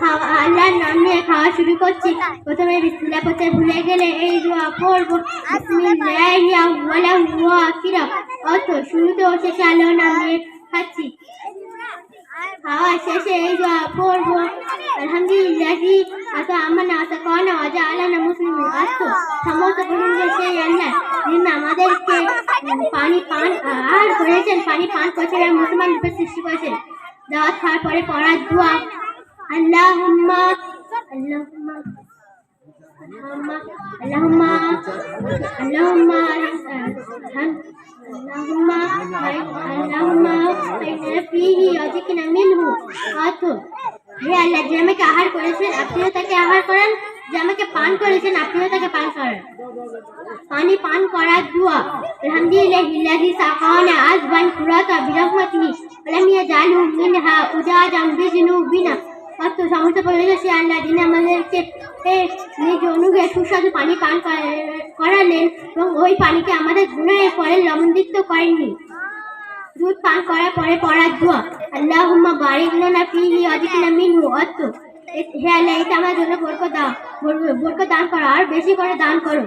খাওয়া আল্লাহর নাম খাওয়া শুরু করছি। প্রথমে বিসমিল্লাহ পড়তে ভুলে গেলে এই দোয়া পড়ব। বিসমিল্লাহি আউওয়ালাহু ওয়া আখিরা অর্থ, শুরুতে ও শেষে আল্লাহর নাম নিয়ে খাচ্ছি। খাওয়া শেষে এই দোয়া পড়ব। আলহামদুলিল্লাহি, আতা আমানা, আতা কানা ওয়াজা আলানা মুসলিম। অর্থ, সমস্ত প্রশংসা সেই আল্লাহ যিনি আমাদেরকে পানি পান আর করেছেন। পানি পান করেছেন মুসলমান রূপে সৃষ্টি করেছেন দেওয়ার তারপরে পড়ার দোয়া আল্লাহুম্মা আল্লাহুম্মা আল্লাহুম্মা আল্লাহুম্মা আল্লাহুম্মা আল্লাহুম্মা আল্লাহুম্মা ফিহি ইয়াজিকনা মিনহু কাতু হে আল্লাহ যে আমাকে আহার করেছেন আপনিও তাকে আহার করেন যে আমাকে পান করেছেন আপনিও তাকে পান করেন পানি পান করার দোয়া আলহামদুলিল্লাহ হিল্লাহি সাকানা আজবান কুরাতা বিরাহমাতিহি ওয়ালাম ইয়াজালহু মিনহা উজাজাম বিজুনুবিনা অর্থ, সমস্ত পরিবেশ আল্লাহ যিনি আমাদেরকে নিজ অনুগ্রহে সুস্বাদু পানি পান করালেন এবং ওই পানিকে আমাদের গুণের পরে লবণদিত করেননি। দুধ পান করার পরে পড়ার দোয়া। আল্লাহুম্মা বারিক লানা ফিহি ওয়াজিকনা মিনহু। অর্থ, এ- হে আল্লাহ, এটা আমার জন্য বরকত দাও। বর- বরকত দান করো, আর বেশি করে দান করো।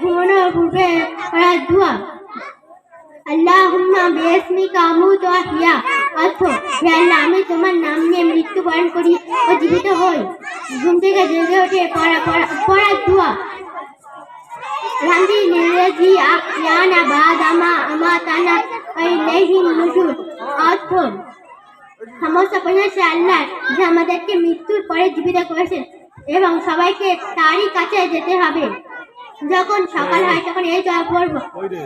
ঘুমানোর পূর্বে পড়ার দোয়া। আল্লাহুম্মা বিসমিকা আমুতু ওয়া অর্থ, হে আল্লাহ, আমি তোমার নাম নিয়ে মৃত্যুবরণ করি ও জীবিত হই। ঘুম থেকে জেগে উঠে পড়া পড়া পড়ার দোয়া আলহামদুলিল্লাহি আহইয়ানা বাদা মা আমাতানা ওয়া ইলাইহি নুশুর অর্থ, সমস্ত প্রশংসা আল্লাহ যে আমাদেরকে মৃত্যুর পরে জীবিত করেছেন এবং সবাইকে তারই কাছে যেতে হবে। যখন সকাল হয় তখন এই দোয়া পড়ব।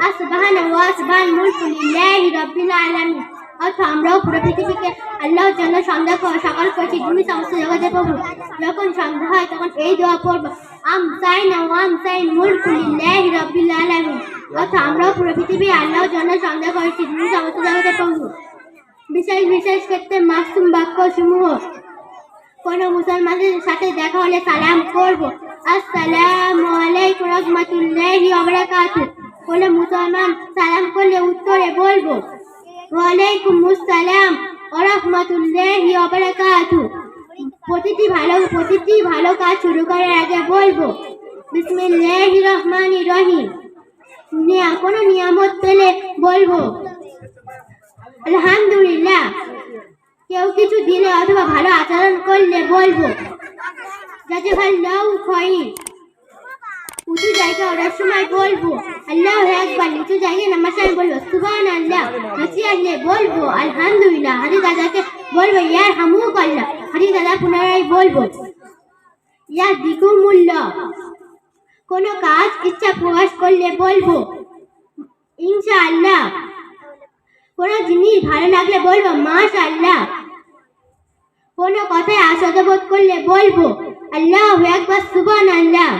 আসবাহান ওয়া আসবাহান মুলকু লিল্লাহি রাব্বিল আলামিন। অর্থ আমরাও পুরো পৃথিবীকে আল্লাহর জন্য সন্ধ্যা সকাল করছি, তুমি সমস্ত জগতের প্রভু। যখন সন্ধ্যা হয় তখন এই দোয়া পড়ব। আম সাইন ওয়াম সাইন মুলকু লিল্লাহি রাব্বিল আলামিন। অর্থ আমরাও পুরো পৃথিবী আল্লাহর জন্য সন্ধ্যা করছি, তুমি সমস্ত জগতের প্রভু। বিশেষ বিশেষ ক্ষেত্রে মাসুম বাক্য সমূহ কোনো মুসলমানের সাথে দেখা হলে সালাম করব আসসালামু আলাইকুম রহমতুল্লাহি ওয়া বারাকাতুহু। কোনো মুসলমান, সালাম করলে উত্তরে বলব, ওয়ালাইকুম আসসালাম ওয়া রাহমাতুল্লাহি ওয়া বারাকাতুহু। প্রতিটি ভালো প্রতিটি ভালো কাজ শুরু করার আগে বলব বিসমিল্লাহির রহমানির রহিম। নিয়া কোনো নিয়ামত পেলে বলব, আলহামদুলিল্লাহ। কেউ কিছু দিলে অথবা ভালো আচরণ করলে বলব যাতে ভালো খয়ি উঁচু জায়গা ওঠার সময় বলব, আল্লাহ একবার নিচু জায়গায় নামার সময় বলব সুবান আল্লাহ হাসি আসলে বলব, আলহামদুলিল্লাহ। হাজি দাদাকে বলব ইয়ার হামুক আল্লাহ হাজি দাদা পুনরায় বলব ইয়ার দিকুমূল্য কোনো কাজ, ইচ্ছা প্রকাশ করলে বলব, ইনশাআল্লাহ। কোনো জিনিস ভালো লাগলে বলব, মাশাআল্লাহ। কোনো কথায় আশাদ বোধ করলে বলব, আল্লাহ একবার সুবান আল্লাহ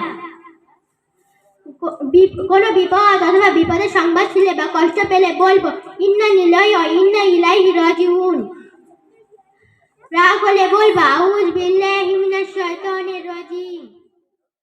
কোনো বিপদ অথবা বিপদের সংবাদ ছিলে বা কষ্ট পেলে বলব, ইন্না নিলয়, ইন্না ইলাই রাজিউন। রাগ হলে বলবা আউজ বিল্লাহি মিনাশ শাইতানির রাজিম।